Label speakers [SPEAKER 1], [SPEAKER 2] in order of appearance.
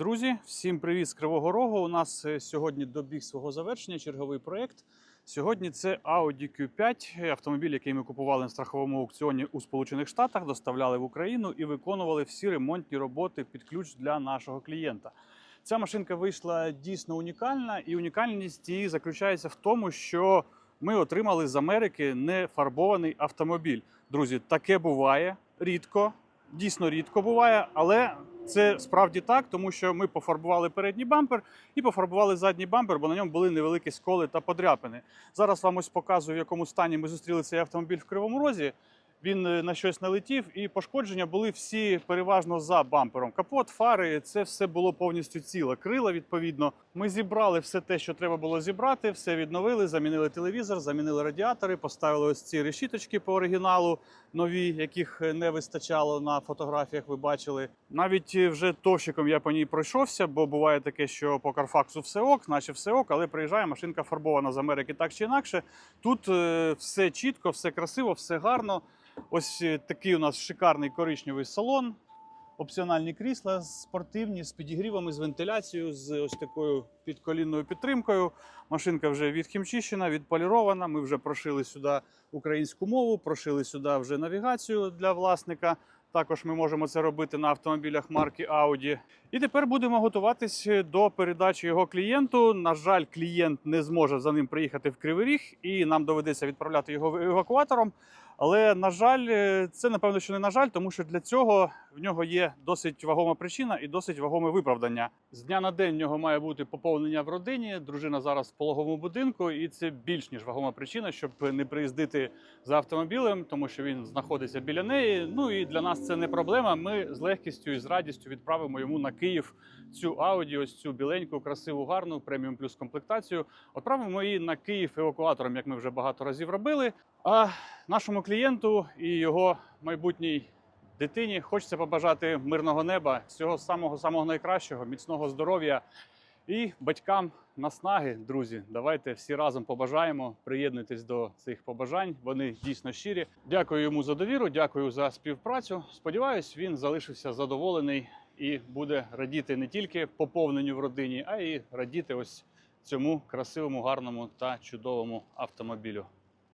[SPEAKER 1] Друзі, всім привіт з Кривого Рогу. У нас е, сьогодні добіг свого завершення черговий проєкт. Сьогодні це Audi Q5, автомобіль, який ми купували на страховому аукціоні у Сполучених Штатах, доставляли в Україну і виконували всі ремонтні роботи під ключ для нашого клієнта. Ця машинка вийшла дійсно унікальна, і унікальність її заключається в тому, що ми отримали з Америки нефарбований автомобіль. Друзі, таке буває рідко, дійсно рідко буває, але це справді так, тому що ми пофарбували передній бампер і пофарбували задній бампер, бо на ньому були невеликі сколи та подряпини. Зараз вам ось показую, в якому стані ми зустріли цей автомобіль в Кривому Розі. Він е, на щось налетів, і пошкодження були всі переважно за бампером. Капот, фари, це все було повністю ціле. Крила, відповідно. Ми зібрали все те, що треба було зібрати, все відновили, замінили телевізор, замінили радіатори, поставили ось ці решіточки по оригіналу, нові, яких е, не вистачало на фотографіях. Ви бачили. Навіть е, вже товщиком я по ній пройшовся, бо буває таке, що по Карфаксу все ок, наче все ок, але приїжджає машинка фарбована з Америки так чи інакше. Тут все чітко, все красиво, все гарно. Ось е, такий у нас шикарний коричневий салон. Опціональні крісла спортивні з підігрівами, з вентиляцією, з ось такою підколінною підтримкою. Машинка вже відхімчищена, відполірована. Ми вже прошили сюди українську мову, прошили сюди вже навігацію для власника. Також ми можемо це робити на автомобілях марки Audi. І тепер будемо готуватись до передачі його клієнту. На жаль, клієнт не зможе за ним приїхати в Кривий Ріг, і нам доведеться відправляти його евакуатором. Але на жаль, е, це напевно, що не на жаль, тому що для цього в нього є досить вагома причина і досить вагоме виправдання. З дня на день в нього має бути поповнення в родині. Дружина зараз в пологовому будинку, і це більш ніж вагома причина, щоб не приїздити за автомобілем, тому що він знаходиться біля неї. Ну і для нас це не проблема. Ми з легкістю і з радістю відправимо йому на Київ цю Audi, ось цю біленьку, красиву, гарну преміум плюс комплектацію. Відправимо її на Київ евакуатором, як ми вже багато разів робили. А нашому клієнту і його майбутній дитині хочеться побажати мирного неба, всього самого самого найкращого, міцного здоров'я і батькам наснаги, друзі. Давайте всі разом побажаємо. Приєднуйтесь до цих побажань. Вони дійсно щирі. Дякую йому за довіру, дякую за співпрацю. Сподіваюсь, він залишився задоволений і буде радіти не тільки поповненню в родині, а й радіти ось цьому красивому, гарному та чудовому автомобілю.